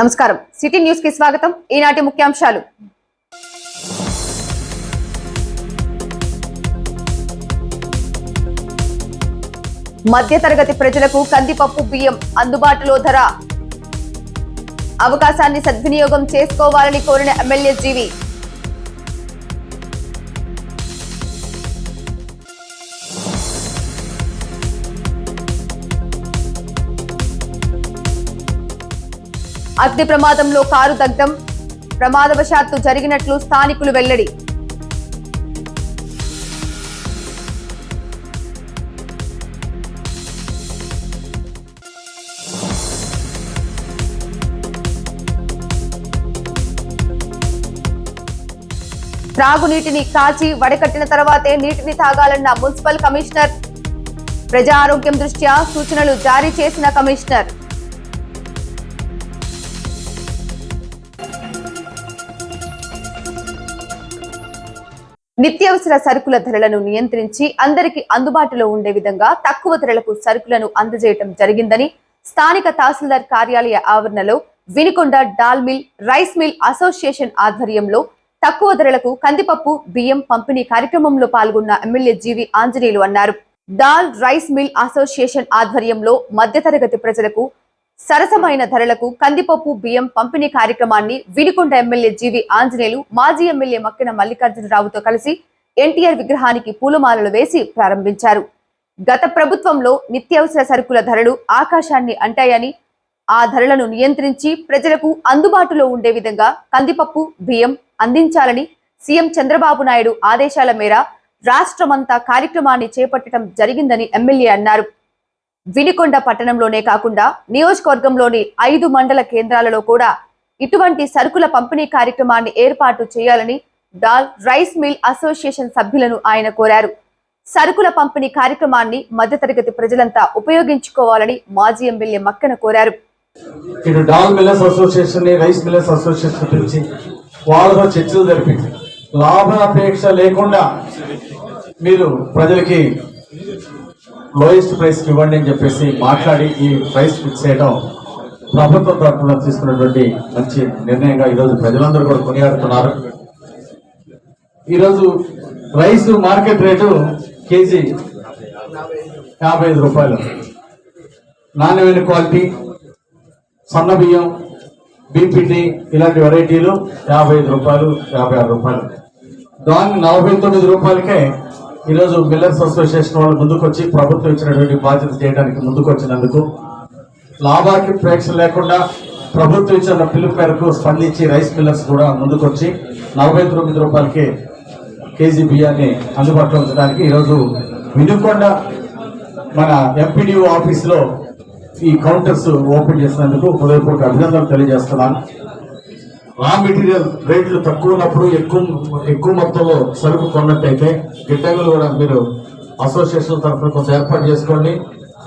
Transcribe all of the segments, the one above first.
నమస్కారం. సిటీ న్యూస్కి స్వాగతం. ఈనాటి ముఖ్యాంశాలు. మధ్యతరగతి ప్రజలకు కందిపప్పు బియ్యం అందుబాటులో ధర. అవకాశాన్ని సద్వినియోగం చేసుకోవాలని కోరిన ఎమ్మెల్యే జీవి. అగ్ని ప్రమాదంలో కారు దగ్ధం ప్రమాదవశాత్తు జరిగినట్లు స్థానికులు వెల్లడి. త్రాగునీటిని కాచి వడకట్టిన తర్వాతే నీటిని తాగాలన్న మున్సిపల్ కమిషనర్. ప్రజా ఆరోగ్యం దృష్ట్యా సూచనలు జారీ చేసిన కమిషనర్. నిత్యావసర సరుకుల ధరలను నియంత్రించి అందరికీ అందుబాటులో ఉండే విధంగా తక్కువ ధరలకు సరుకులను అందజేయటం జరిగిందని స్థానిక తహసీల్దార్ కార్యాలయ ఆవరణలో Vinukonda dal mill rice mill association ఆధ్వర్యంలో తక్కువ ధరలకు కందిపప్పు బియ్యం పంపిణీ కార్యక్రమంలో పాల్గొన్న ఎమ్మెల్యే జీవి ఆంజనేయులు అన్నారు. డాల్ రైస్ మిల్ అసోసియేషన్ ఆధ్వర్యంలో మధ్యతరగతి ప్రజలకు సరసమైన ధరలకు కందిపప్పు బియ్యం పంపిణీ కార్యక్రమాన్ని వినుకొండ ఎమ్మెల్యే జీవి ఆంజనేయులు మాజీ ఎమ్మెల్యే మక్కిన మల్లికార్జునరావుతో కలిసి ఎన్టీఆర్ విగ్రహానికి పూలమాలలు వేసి ప్రారంభించారు. గత ప్రభుత్వంలో నిత్యావసర సరుకుల ధరలు ఆకాశాన్ని అంటాయని ఆ ధరలను నియంత్రించి ప్రజలకు అందుబాటులో ఉండే విధంగా కందిపప్పు బియ్యం అందించాలని సీఎం చంద్రబాబు నాయుడు ఆదేశాల మేర రాష్ట్రమంతా కార్యక్రమాన్ని చేపట్టడం జరిగిందని ఎమ్మెల్యే అన్నారు. వినికొండ పట్టణంలోనే కాకుండా నియోజకవర్గంలోని ఐదు మండల కేంద్రాలలో కూడా ఇటువంటి సరుకుల పంపిణీ కార్యక్రమాన్ని ఏర్పాటు చేయాలని డాల్ రైస్ మిల్ అసోసియేషన్ సభ్యులను ఆయన కోరారు. సరుకుల పంపిణీ కార్యక్రమాన్ని మధ్యతరగతి ప్రజలంతా ఉపయోగించుకోవాలని మాజీ ఎమ్మెల్యే మక్కన కోరారు. ఇటు dal millers association rice millers association పిలిచి వాళ్ళతో చర్చలు లాభాపేక్ష లేకుండా మీరు ప్రజలకి లోయెస్ట్ ప్రైస్ ఇవ్వండి అని చెప్పేసి మాట్లాడి ఈ ప్రైస్ ఫిక్స్ చేయడం ప్రభుత్వం తరఫున తీసుకున్నటువంటి మంచి నిర్ణయంగా ఈరోజు ప్రజలందరూ కూడా కొనియాడుతున్నారు. ఈరోజు రైస్ మార్కెట్ రేటు కేజీ యాభై ఐదు రూపాయలు. నాణ్యమైన క్వాలిటీ సన్న బియ్యం బీపీటీ ఇలాంటి వెరైటీలు యాభై ఐదు రూపాయలు యాభై ఆరు రూపాయలు. దాన్ని నలభై తొమ్మిది రూపాయలకే ఈరోజు మిల్లర్స్ అసోసియేషన్ వాళ్ళు ముందుకొచ్చి ప్రభుత్వం ఇచ్చినటువంటి బాధ్యత చేయడానికి ముందుకు వచ్చినందుకు లాభాకి ప్రేక్ష లేకుండా ప్రభుత్వం ఇచ్చిన పిలుపు మేరకు స్పందించి రైస్ మిల్లర్స్ కూడా ముందుకొచ్చి నలభై తొమ్మిది రూపాయలకి కేజీ బియ్యాన్ని అందుబాటులో ఉంచడానికి ఈరోజు వినుకొండ మన ఎంపీడీఓ ఆఫీస్లో ఈ కౌంటర్స్ ఓపెన్ చేసినందుకు హృదయపూర్వక అభినందనలు తెలియజేస్తున్నాను. రా మెటీరియల్ రేట్లు తక్కువ ఉన్నప్పుడు ఎక్కువ ఎక్కువ మొత్తంలో సరుకు కొన్నట్టయితే గిడ్డంగులు కూడా మీరు అసోసియేషన్ తరఫున కొంత ఏర్పాటు చేసుకోండి.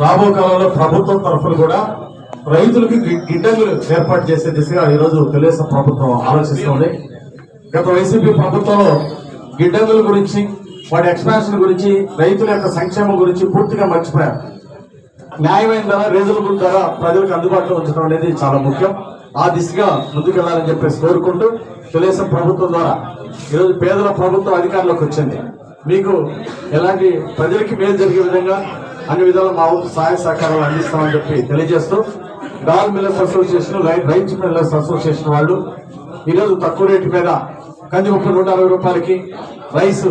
రాబో కాలంలో ప్రభుత్వం తరఫున కూడా రైతులకి గిడ్డంగులు ఏర్పాటు చేసే దిశగా ఈరోజు తెలుగుదేశం ప్రభుత్వం ఆలోచిస్తుంది. గత వైసీపీ ప్రభుత్వంలో గిడ్డంగుల గురించి వాటి ఎక్స్పాన్షన్ గురించి రైతుల యొక్క సంక్షేమం గురించి పూర్తిగా మర్చిపోయారు. న్యాయమైన ధర రీజనబుల్ ధర ప్రజలకు అందుబాటులో ఉంచడం అనేది చాలా ముఖ్యం. ఆ దిశగా ముందుకెళ్ళాలని చెప్పేసి కోరుకుంటూ తెలుగుదేశం ప్రభుత్వం ద్వారా ఈరోజు పేదల ప్రభుత్వం అధికారంలోకి వచ్చింది. మీకు ఎలాంటి ప్రజలకి మేలు జరిగే విధంగా అన్ని విధాలు మా ఊరు సహాయ సహకారాలు అందిస్తామని చెప్పి తెలియజేస్తూ డాల్ మిల్లర్స్ అసోసియేషన్ రైస్ రైతు మిల్లర్స్ అసోసియేషన్ వాళ్ళు ఈరోజు తక్కువ రేటు మీద కందిపప్పు నూట అరవై రూపాయలకి రైస్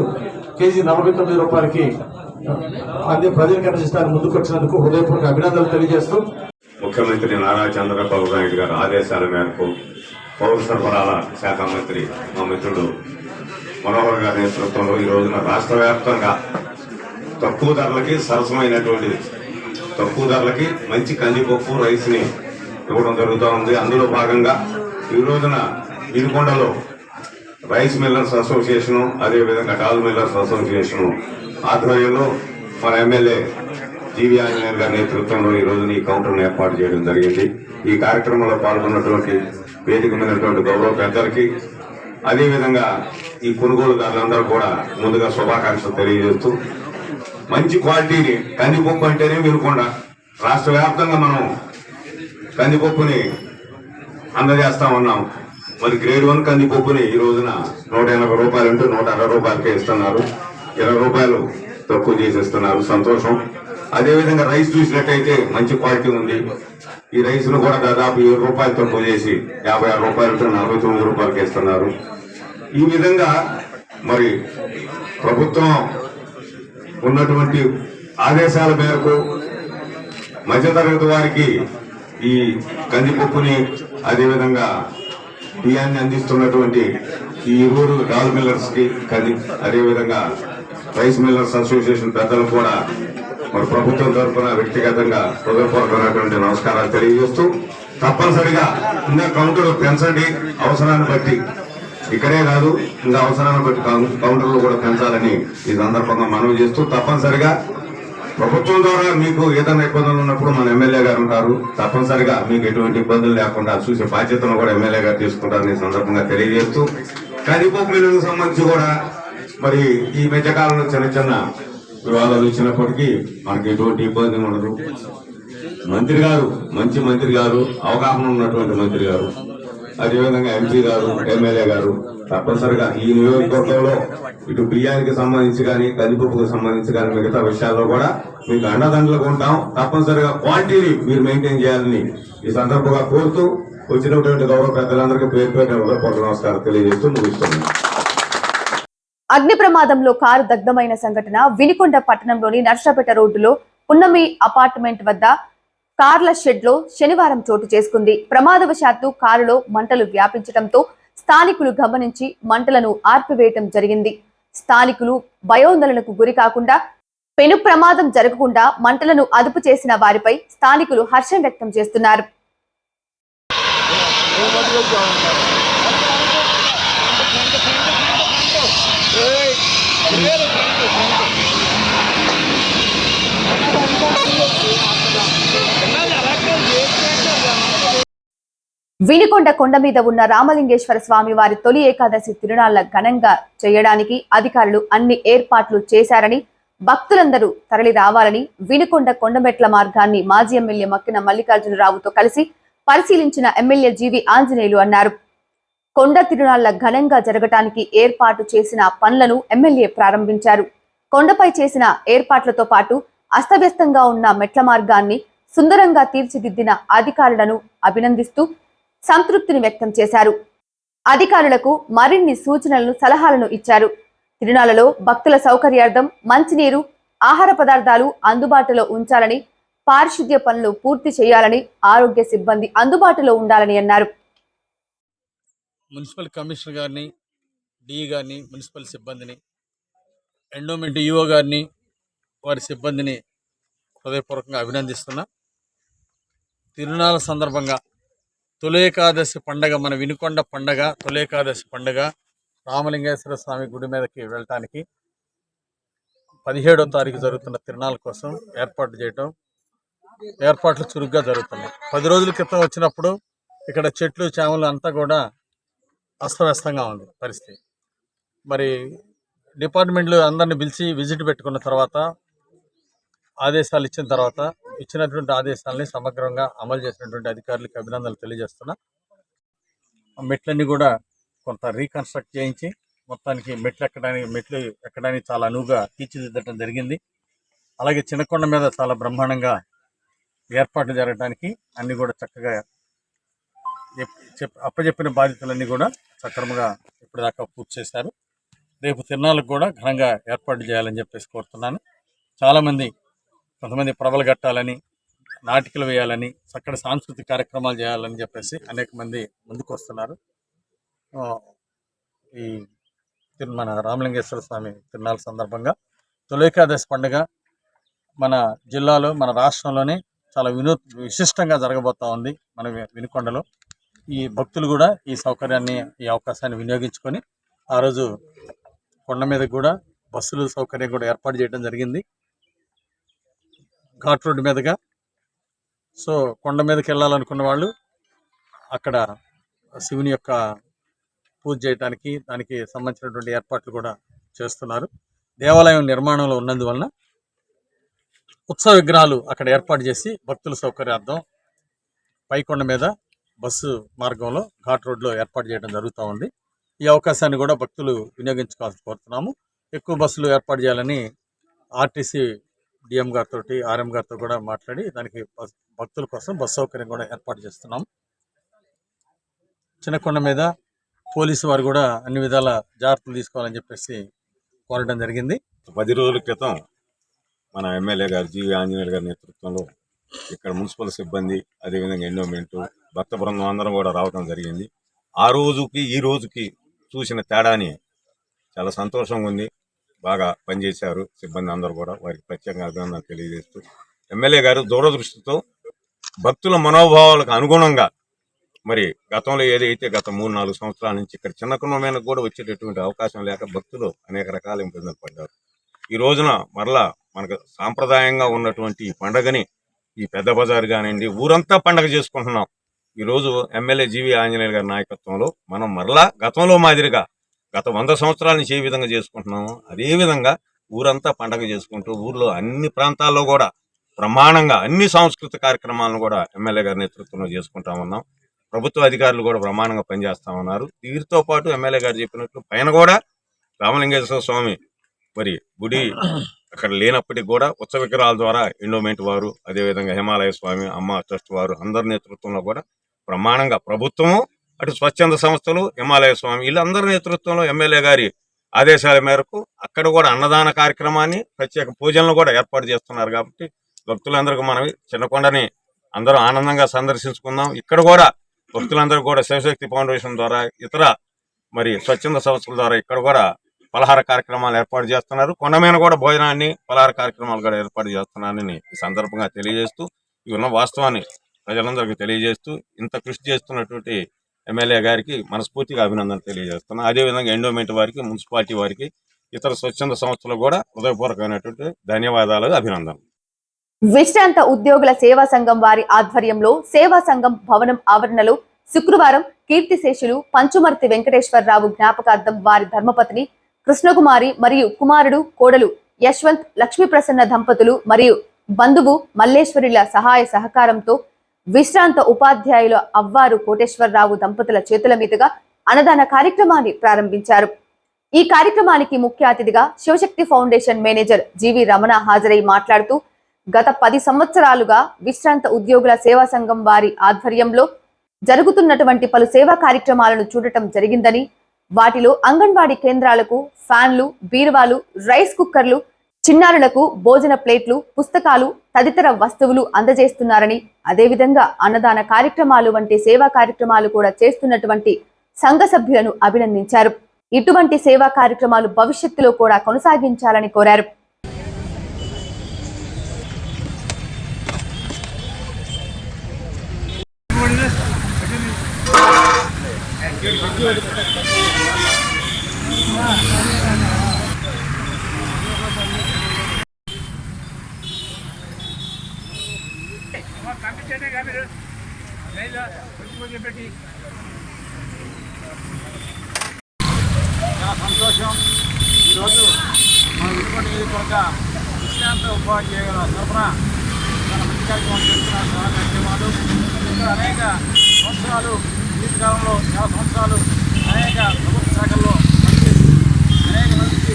కేజీ నలభై తొమ్మిది రూపాయలకి అన్ని ప్రజలకు అందించడానికి ముందుకు వచ్చినందుకు హృదయపూర్వక అభినందనలు తెలియజేస్తూ. ముఖ్యమంత్రి నారా చంద్రబాబు నాయుడు గారి ఆదేశాల మేరకు పౌర సరఫరాల శాఖ మంత్రి మా మిత్రుడు మనోహర్ గారి నేతృత్వంలో ఈ రోజున రాష్ట్ర వ్యాప్తంగా తక్కువ ధరలకి సరసమైనటువంటి తక్కువ ధరలకి మంచి కందిపప్పు రైస్ని ఇవ్వడం జరుగుతూ ఉంది. అందులో భాగంగా ఈ రోజున ఇనుకొండలో రైస్ మిల్లర్స్ అసోసియేషను అదేవిధంగా డాల్ మిల్లర్స్ అసోసియేషను ఆధ్వర్యంలో మన ఎమ్మెల్యే జీవి ఆంజనేయులు గారి నేతృత్వంలో ఈ రోజున ఈ కౌంటర్ను ఏర్పాటు చేయడం జరిగింది. ఈ కార్యక్రమంలో పాల్గొన్నటువంటి వేదిక మీదటువంటి గౌరవ పెద్దలకి అదేవిధంగా ఈ కొనుగోలుదారులందరూ కూడా ముందుగా శుభాకాంక్షలు తెలియజేస్తూ మంచి క్వాలిటీని కందిపప్పు అంటేనే వినకుండా. రాష్ట్ర వ్యాప్తంగా మనం కందిపప్పుని అందజేస్తా ఉన్నాం. మరి గ్రేడ్ వన్ కందిపప్పుని ఈ రోజున నూట ఎనభై రూపాయలు ఉంటే నూట అరవై రూపాయలకే ఇస్తున్నారు. ఇరవై రూపాయలు తక్కువ చేసేస్తున్నారు సంతోషం. అదేవిధంగా రైస్ చూసినట్టయితే మంచి క్వాలిటీ ఉంది. ఈ రైస్ను కూడా దాదాపు ఏడు రూపాయలు తక్కువ చేసి యాభై ఆరు రూపాయలతో నలభై తొమ్మిది రూపాయలకి ఇస్తున్నారు ఈ విధంగా మరి ప్రభుత్వం ఉన్నటువంటి ఆదేశాల మేరకు మధ్యతరగతి వారికి ఈ కందిపప్పుని అదేవిధంగా బియ్యాన్ని అందిస్తున్నటువంటి ఈ ఇరువురు డాల్ మిల్లర్స్కి కంది అదేవిధంగా రైస్ మిల్లర్స్ అసోసియేషన్ పెద్దలు కూడా మరి ప్రభుత్వం తరఫున వ్యక్తిగతంగా హృదయపూర్వకమైనటువంటి నమస్కారాలు తెలియజేస్తూ తప్పనిసరిగా ఇంకా కౌంటర్లు పెంచండి. అవసరాన్ని బట్టి ఇక్కడే కాదు ఇంకా అవసరాన్ని బట్టి కౌంటర్లు కూడా పెంచాలని ఈ సందర్భంగా మనవి చేస్తూ తప్పనిసరిగా ప్రభుత్వం ద్వారా మీకు ఏదైనా ఇబ్బందులు ఉన్నప్పుడు మన ఎమ్మెల్యే గారు ఉంటారు. తప్పనిసరిగా మీకు ఎటువంటి ఇబ్బందులు లేకుండా చూసే బాధ్యతను కూడా ఎమ్మెల్యే గారు తీసుకుంటారని సందర్భంగా తెలియజేస్తూ కానీ ఉప మిల్లులకు సంబంధించి కూడా మరి ఈ మధ్యకాలంలో చిన్న చిన్న వివాదాలు ఇచ్చినప్పటికీ మనకి ఎటువంటి ఇబ్బంది ఉండదు. మంత్రి గారు మంచి మంత్రి గారు అవగాహన ఉన్నటువంటి మంత్రి గారు అదేవిధంగా ఎంపీ గారు ఎమ్మెల్యే గారు తప్పనిసరిగా ఈ నియోజకవర్గంలో ఇటు బియ్యానికి సంబంధించి కానీ కందిపప్పుకు సంబంధించి కానీ మిగతా విషయాల్లో కూడా మీకు అండదండలకు ఉంటాం. తప్పనిసరిగా క్వాలిటీని మీరు మెయింటైన్ చేయాలని ఈ సందర్భంగా కోరుతూ వచ్చినటువంటి గౌరవ పెద్దలందరికీ పేరు పేరు నమస్కారం తెలియజేస్తూ ముగిస్తున్నాను. అగ్ని ప్రమాదంలో కారు దగ్ధమైన సంఘటన వినికొండ పట్టణంలోని నర్సపేట రోడ్డులో పున్నమి అపార్ట్మెంట్ వద్ద కార్ల షెడ్లో శనివారం చోటు చేసుకుంది. ప్రమాదవశాత్తు కారులో మంటలు వ్యాపించడంతో స్థానికులు గమనించి మంటలను ఆర్పివేయటం జరిగింది. స్థానికులు భయోందోళనకు గురి కాకుండా పెను ప్రమాదం జరగకుండా మంటలను అదుపు చేసిన వారిపై స్థానికులు హర్షం వ్యక్తం చేస్తున్నారు. వినికొండ కొండ మీద ఉన్న రామలింగేశ్వర స్వామి వారి తొలి ఏకాదశి తిరునాళ్ళ ఘనంగా చేయడానికి అధికారులు అన్ని ఏర్పాట్లు చేశారని భక్తులందరూ తరలి రావాలని వినుకొండ కొండమెట్ల మార్గాన్ని మాజీ ఎమ్మెల్యే మక్కిన మల్లికార్జునరావుతో కలిసి పరిశీలించిన ఎమ్మెల్యే జీవి ఆంజనేయులు అన్నారు. కొండ తిరునాళ్ళ ఘనంగా జరగటానికి ఏర్పాటు చేసిన పనులను ఎమ్మెల్యే ప్రారంభించారు. కొండపై చేసిన ఏర్పాట్లతో పాటు అస్తవ్యస్తంగా ఉన్న మెట్ల మార్గాన్ని సుందరంగా తీర్చిదిద్దిన అధికారులను అభినందిస్తూ సంతృప్తిని వ్యక్తం చేశారు. అధికారులకు మరిన్ని సూచనలను సలహాలను ఇచ్చారు. తిరునాళ్ళలో భక్తుల సౌకర్యార్థం మంచినీరు ఆహార పదార్థాలు అందుబాటులో ఉంచాలని పారిశుద్ధ్య పనులు పూర్తి చేయాలని ఆరోగ్య సిబ్బంది అందుబాటులో ఉండాలని అన్నారు. మున్సిపల్ కమిషనర్ గారిని డిఈ గారిని మున్సిపల్ సిబ్బందిని ఎండోమెంట్ ఈఓ గారిని వారి సిబ్బందిని హృదయపూర్వకంగా అభినందిస్తున్నా. తిరునాల సందర్భంగా తొలేకాదశి పండగ మన వినుకొండ పండగ తొలేకాదశి పండగ రామలింగేశ్వర స్వామి గుడి మీదకి వెళ్ళటానికి పదిహేడో తారీఖు జరుగుతున్న తిరునాళ్ళ కోసం ఏర్పాటు చేయటం ఏర్పాట్లు చురుగ్గా జరుగుతున్నాయి. పది రోజుల క్రితం వచ్చినప్పుడు ఇక్కడ చెట్లు చేమలు అంతా కూడా అస్తవ్యస్తంగా ఉంది పరిస్థితి. మరి డిపార్ట్మెంట్లు అందరిని పిలిచి విజిట్ పెట్టుకున్న తర్వాత ఆదేశాలు ఇచ్చిన తర్వాత ఇచ్చినటువంటి ఆదేశాలని సమగ్రంగా అమలు చేసినటువంటి అధికారులకు అభినందనలు తెలియజేస్తున్నా. ఆ మెట్లన్నీ కూడా కొంత రీకన్స్ట్రక్ట్ చేయించి మొత్తానికి మెట్లు ఎక్కడానికి మెట్లు ఎక్కడానికి చాలా అనువుగా తీర్చిదిద్దడం జరిగింది. అలాగే చిన్నకొండ మీద చాలా బ్రహ్మాండంగా ఏర్పాట్లు జరగడానికి అన్నీ కూడా చక్కగా అప్పచెప్పిన బాధ్యతలన్నీ కూడా సక్రమంగా ఇప్పటిదాకా పూర్తి చేశారు. రేపు తిరునాళ్ళకు కూడా ఘనంగా ఏర్పాటు చేయాలని చెప్పేసి కోరుతున్నాను. చాలామంది కొంతమంది ప్రభలు కట్టాలని నాటికలు వేయాలని చక్కటి సాంస్కృతిక కార్యక్రమాలు చేయాలని చెప్పేసి అనేక మంది ముందుకు వస్తున్నారు. ఈ మన రామలింగేశ్వర స్వామి తిరునాళ్ళ సందర్భంగా తొలేకాదశి పండుగ మన జిల్లాలో మన రాష్ట్రంలోనే చాలా వినూ విశిష్టంగా జరగబోతా ఉంది మన వినుకొండలో. ఈ భక్తులు కూడా ఈ సౌకర్యాన్ని ఈ అవకాశాన్ని వినియోగించుకొని ఆ రోజు కొండ మీద కూడా బస్సుల సౌకర్యం కూడా ఏర్పాటు చేయడం జరిగింది. ఘాట్ రోడ్డు మీదుగా. సో కొండ మీదకి వెళ్ళాలనుకున్న వాళ్ళు అక్కడ శివుని యొక్క పూజ చేయడానికి దానికి సంబంధించినటువంటి ఏర్పాట్లు కూడా చేస్తున్నారు. దేవాలయం నిర్మాణంలో ఉన్నందువలన ఉత్సవ విగ్రహాలు అక్కడ ఏర్పాటు చేసి భక్తుల సౌకర్యార్థం పైకొండ మీద బస్సు మార్గంలో ఘాట్ రోడ్లో ఏర్పాటు చేయడం జరుగుతూ ఉంది. ఈ అవకాశాన్ని కూడా భక్తులు వినియోగించుకోవాల్సి కోరుతున్నాము. ఎక్కువ బస్సులు ఏర్పాటు చేయాలని ఆర్టీసీ డిఎం గారితో ఆర్ఎం గారితో కూడా మాట్లాడి దానికి భక్తుల కోసం బస్సు సౌకర్యం కూడా ఏర్పాటు చేస్తున్నాం. చిన్నకొండ మీద పోలీసు వారు కూడా అన్ని విధాల జాగ్రత్తలు తీసుకోవాలని చెప్పేసి కోరడం జరిగింది. పది రోజుల క్రితం మన ఎమ్మెల్యే గారు జీవి ఆంజనేయులు గారి నేతృత్వంలో ఇక్కడ మున్సిపల్ సిబ్బంది అదేవిధంగా ఎండోమెంట్ భక్త బృందం అందరం కూడా రావడం జరిగింది. ఆ రోజుకి ఈ రోజుకి చూసిన తేడాని చాలా సంతోషంగా ఉంది. బాగా పనిచేశారు సిబ్బంది అందరూ కూడా. వారికి ప్రత్యేకంగా అభినందనలు తెలియజేస్తూ ఎమ్మెల్యే గారు దూరదృష్టితో భక్తుల మనోభావాలకు అనుగుణంగా మరి గతంలో ఏదైతే గత మూడు నాలుగు సంవత్సరాల నుంచి ఇక్కడ చిన్న కుటుంబమైన కూడా వచ్చేటటువంటి అవకాశం లేక భక్తులు అనేక రకాల ఇబ్బందులు పడ్డారు. ఈ రోజున మరలా మనకు సాంప్రదాయంగా ఉన్నటువంటి ఈ పండగని ఈ పెద్ద బజార్ కానివ్వండి ఊరంతా పండగ చేసుకుంటున్నాం. ఈ రోజు ఎమ్మెల్యే జీవి ఆంజనేయులు గారి నాయకత్వంలో మనం మరలా గతంలో మాదిరిగా గత వంద సంవత్సరాల నుంచి ఏ విధంగా చేసుకుంటున్నామో అదే విధంగా ఊరంతా పండగ చేసుకుంటూ ఊర్లో అన్ని ప్రాంతాల్లో కూడా ప్రమాణంగా అన్ని సాంస్కృతిక కార్యక్రమాలను కూడా ఎమ్మెల్యే గారి నేతృత్వంలో చేసుకుంటా ఉన్నాం. ప్రభుత్వ అధికారులు కూడా ప్రమాణంగా పనిచేస్తా ఉన్నారు. వీరితో పాటు ఎమ్మెల్యే గారు చెప్పినట్లు పైన కూడా రామలింగేశ్వర స్వామి మరి గుడి అక్కడ లేనప్పటికీ కూడా ఉత్సవ విగ్రహాల ద్వారా ఎండోమెంట్ వారు అదేవిధంగా హిమాలయ స్వామి అమ్మ ట్రస్ట్ వారు అందరి నేతృత్వంలో కూడా ప్రమాణంగా ప్రభుత్వము అటు స్వచ్ఛంద సంస్థలు హిమాలయ స్వామి వీళ్ళందరి నేతృత్వంలో ఎమ్మెల్యే గారి ఆదేశాల మేరకు అక్కడ కూడా అన్నదాన కార్యక్రమాన్ని ప్రత్యేక పూజలను కూడా ఏర్పాటు చేస్తున్నారు కాబట్టి భక్తులందరికీ మనం చిన్నకొండని అందరూ ఆనందంగా సందర్శించుకుందాం. ఇక్కడ కూడా భక్తులందరూ కూడా శివశక్తి ఫౌండేషన్ ద్వారా ఇతర మరి స్వచ్ఛంద సంస్థల ద్వారా ఇక్కడ కూడా పలహార కార్యక్రమాలు ఏర్పాటు చేస్తున్నారు. కొండ మీద కూడా భోజనాన్ని పలహార కార్యక్రమాలు కూడా ఏర్పాటు చేస్తున్నారని ఈ సందర్భంగా తెలియజేస్తూ ఈ ఉన్న వాస్తవాన్ని ప్రజలందరికీ తెలియజేస్తూ ఇంత కృషి చేస్తున్నటువంటి ఎమ్మెల్యే గారికి మనస్ఫూర్తిగా అభినందన తెలియజేస్తున్నాను అదేవిధంగా ఎండోమెంట్ వారికి మున్సిపాలిటీ వారికి ఇతర స్వచ్ఛంద సంస్థలు కూడా హృదయపూర్వకమైనటువంటి ధన్యవాదాలు అభినందనలు. విశ్రాంత ఉద్యోగుల సేవా సంఘం వారి ఆధ్వర్యంలో సేవా సంఘం భవనం ఆవరణలో శుక్రవారం కీర్తిశేషులు పంచుమర్తి వెంకటేశ్వరరావు జ్ఞాపకార్థం వారి ధర్మపత్ని కృష్ణకుమారి మరియు కుమారుడు కోడలు యశ్వంత్ లక్ష్మీప్రసన్న దంపతులు మరియు బంధువు మల్లేశ్వరిల సహాయ సహకారంతో విశ్రాంత ఉపాధ్యాయుల అవ్వారు కోటేశ్వరరావు దంపతుల చేతుల మీదుగా అన్నదాన కార్యక్రమాన్ని ప్రారంభించారు. ఈ కార్యక్రమానికి ముఖ్య అతిథిగా Shivashakti foundation manager GV Ramana హాజరై మాట్లాడుతూ గత పది సంవత్సరాలుగా విశ్రాంత ఉద్యోగుల సేవా సంఘం వారి ఆధ్వర్యంలో జరుగుతున్నటువంటి పలు సేవా కార్యక్రమాలను చూడటం జరిగిందని వాటిలో అంగన్వాడీ కేంద్రాలకు ఫ్యాన్లు బీరువాలు రైస్ కుక్కర్లు చిన్నారులకు భోజన ప్లేట్లు పుస్తకాలు తదితర వస్తువులు అందజేస్తున్నారని అదేవిధంగా అన్నదాన కార్యక్రమాలు వంటి సేవా కార్యక్రమాలు కూడా చేస్తున్నటువంటి సంఘ సభ్యులను అభినందించారు. ఇటువంటి సేవా కార్యక్రమాలు భవిష్యత్తులో కూడా కొనసాగించాలని కోరారు చాలా సంతోషం ఈరోజు మన విడిపడి నియోజకవర్గ విశ్రాంత ఉపాధ్యాయుల చాలా కార్యక్రమం చేస్తున్న చాలా కార్యక్రమాలు ఇంకా అనేక సంవత్సరాలు జీవితకాలంలో చాలా సంవత్సరాలు అనేక ప్రభుత్వ శాఖల్లో అనేక మందికి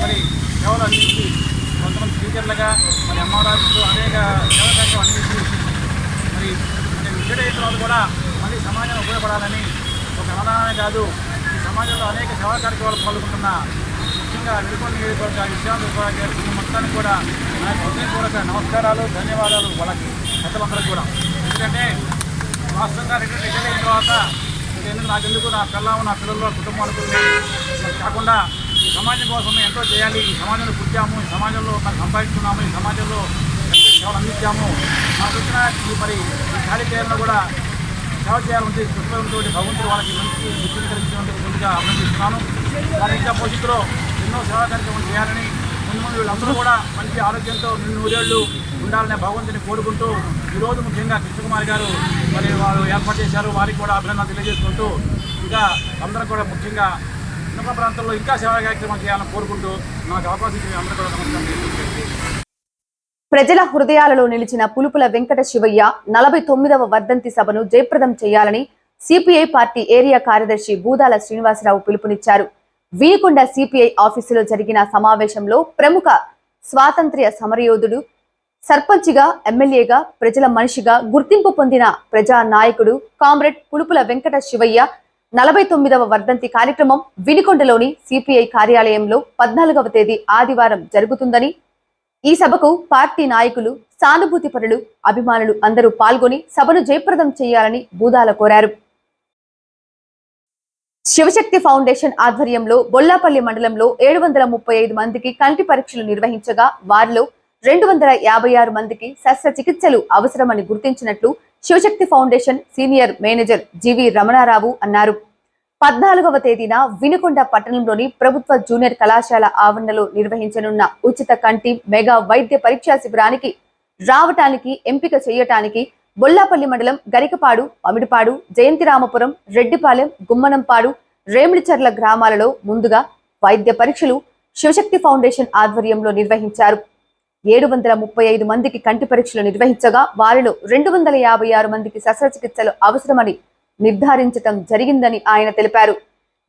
మరి సేవలు అందించి కొంతమంది టీచర్లుగా మరి అమ్మవారు అనేక సేవా కార్యక్రమం అందించి మరి అంటే విద్యుత్ కూడా మళ్ళీ సమాజానికి ఉపయోగపడాలని ఒక అన్నదానమే కాదు ఈ సమాజంలో అనేక సేవా కార్యక్రమాలు పాల్గొంటున్న ముఖ్యంగా విడుకొండ నియోజకవర్గ విశ్రాంత విభాగం మొత్తానికి కూడా నా హృదయపూర్వక నమస్కారాలు ధన్యవాదాలు వాళ్ళకి పెద్దలందరికీ కూడా. ఎందుకంటే రాష్ట్రంగా రిటైర్ రిటైర్ అయిన తర్వాత ఎందుకు నాకెందుకు నా పిల్లలు నా పిల్లలు కుటుంబాలకు కాకుండా ఈ సమాజం కోసం ఎంతో చేయాలి. ఈ సమాజంలో పుట్టాము ఈ సమాజంలో మనం సంపాదిస్తున్నాము ఈ సమాజంలో సేవలు అందించాము మాకు వచ్చిన మరి ఈ కార్యక్రమంలో కూడా సేవ చేయాలంటే కృష్ణంతో భగవంతుడు వాళ్ళకి మంచి బుద్ధిని కలిగించినందుకు ముందుగా అభినందిస్తున్నాను. వారి ఇంకా భవిష్యత్తులో ఎన్నో సేవా కార్యక్రమాలు చేయాలని ముందు ముందు వీళ్ళందరూ కూడా మంచి ఆరోగ్యంతో నూరేళ్ళు ఉండాలనే భగవంతుని కోరుకుంటూ ఈరోజు ముఖ్యంగా కృష్ణకుమార్ గారు మరి వారు ఏర్పాటు చేశారు. వారికి కూడా అభినందన తెలియజేసుకుంటూ ఇంకా అందరూ కూడా ముఖ్యంగా ఉన్నత ప్రాంతంలో ఇంకా సేవా కార్యక్రమాలు చేయాలని కోరుకుంటూ నాకు అవకాశం ఇచ్చిన అందరూ కూడా నమస్కారం ప్రజల హృదయాలలో నిలిచిన పులుపుల వెంకట శివయ్య నలభై తొమ్మిదవ వర్ధంతి సభను జయప్రదం చేయాలని సిపిఐ పార్టీ ఏరియా కార్యదర్శి బూదాల శ్రీనివాసరావు పిలుపునిచ్చారు. వీయకొండ సిపిఐ ఆఫీసులో జరిగిన సమావేశంలో ప్రముఖ స్వాతంత్ర్య సమరయోధుడు సర్పంచిగా ఎమ్మెల్యేగా ప్రజల మనిషిగా గుర్తింపు పొందిన ప్రజా నాయకుడు కామ్రేడ్ పులుపుల వెంకట శివయ్య నలభై తొమ్మిదవ వర్ధంతి కార్యక్రమం వినికొండలోని సిపిఐ కార్యాలయంలో పద్నాలుగవ తేదీ ఆదివారం జరుగుతుందని ఈ సభకు పార్టీ నాయకులు సానుభూతిపరులు అభిమానులు అందరూ పాల్గొని సభను జయప్రదం చేయాలని బూదాల కోరారు. శివశక్తి ఫౌండేషన్ ఆధ్వర్యంలో బొల్లాపల్లి మండలంలో ఏడు వందల ముప్పై ఐదు మందికి కంటి పరీక్షలు నిర్వహించగా వారిలో రెండు వందల యాభై ఆరు మందికి శస్త్రచికిత్సలు అవసరమని గుర్తించినట్లు Shivashakti foundation senior manager GV Ramanarao అన్నారు. పద్నాలుగవ తేదీన వినుకొండ పట్టణంలోని ప్రభుత్వ జూనియర్ కళాశాల ఆవరణలో నిర్వహించనున్న ఉచిత కంటి మెగా వైద్య పరీక్షా శిబిరానికి రావటానికి ఎంపిక చేయటానికి బొల్లాపల్లి మండలం గరికపాడు అమిడిపాడు జయంతిరామపురం రెడ్డిపాలెం గుమ్మనంపాడు రేమిడిచర్ల గ్రామాలలో ముందుగా వైద్య పరీక్షలు శివశక్తి ఫౌండేషన్ ఆధ్వర్యంలో నిర్వహించారు. ఏడు వందల ముప్పై ఐదు మందికి కంటి పరీక్షలు నిర్వహించగా వారిలో రెండు వందల యాభై ఆరు మందికి శస్త్రచికిత్సలు అవసరమని నిర్ధారించటం జరిగిందని ఆయన తెలిపారు.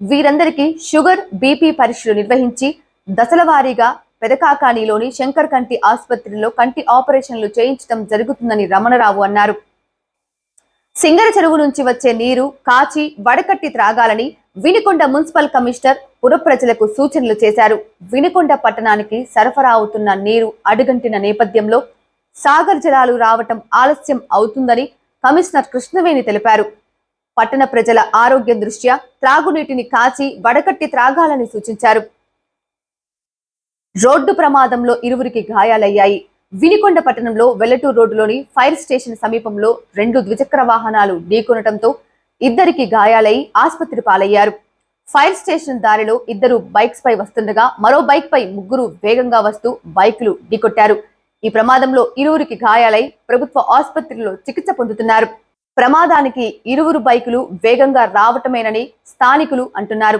వీరందరికీ షుగర్ బీపీ పరీక్షలు నిర్వహించి దశల వారీగా పెదకాకానిలోని శంకర్ కంటి ఆసుపత్రిలో కంటి ఆపరేషన్లు చేయించడం జరుగుతుందని రమణరావు అన్నారు. సింగర చెరువు నుంచి వచ్చే నీరు కాచి వడకట్టి త్రాగాలని వినికొండ మున్సిపల్ కమిషనర్ పురప్రజలకు సూచనలు చేశారు. వినికొండ పట్టణానికి సరఫరా అవుతున్న నీరు అడుగంటిన నేపథ్యంలో సాగర్ జలాలు రావటం ఆలస్యం అవుతుందని కమిషనర్ కృష్ణవేణి తెలిపారు. పట్టణ ప్రజల ఆరోగ్యం దృష్ట్యా త్రాగునీటిని కాచి వడకట్టి త్రాగాలని సూచించారు. రోడ్డు ప్రమాదంలో ఇరువురికి గాయాలయ్యాయి. వినికొండ పట్టణంలో వెల్లటూరు రోడ్డులోని ఫైర్ స్టేషన్ సమీపంలో రెండు ద్విచక్ర వాహనాలు ఢీకొనటంతో ఇద్దరికి గాయాలై ఆసుపత్రి పాలయ్యారు. ఫైర్ స్టేషన్ దారిలో ఇద్దరు బైక్స్ పై వస్తుండగా మరో బైక్ పై ముగ్గురు వేగంగా వస్తూ బైకులు ఢీకొట్టారు. ఈ ప్రమాదంలో ఇరువురికి గాయాలై ప్రభుత్వ ఆసుపత్రిలో చికిత్స పొందుతున్నారు. ప్రమాదానికి ఇరువురు బైకులు వేగంగా రావటమేనని స్థానికులు అంటున్నారు.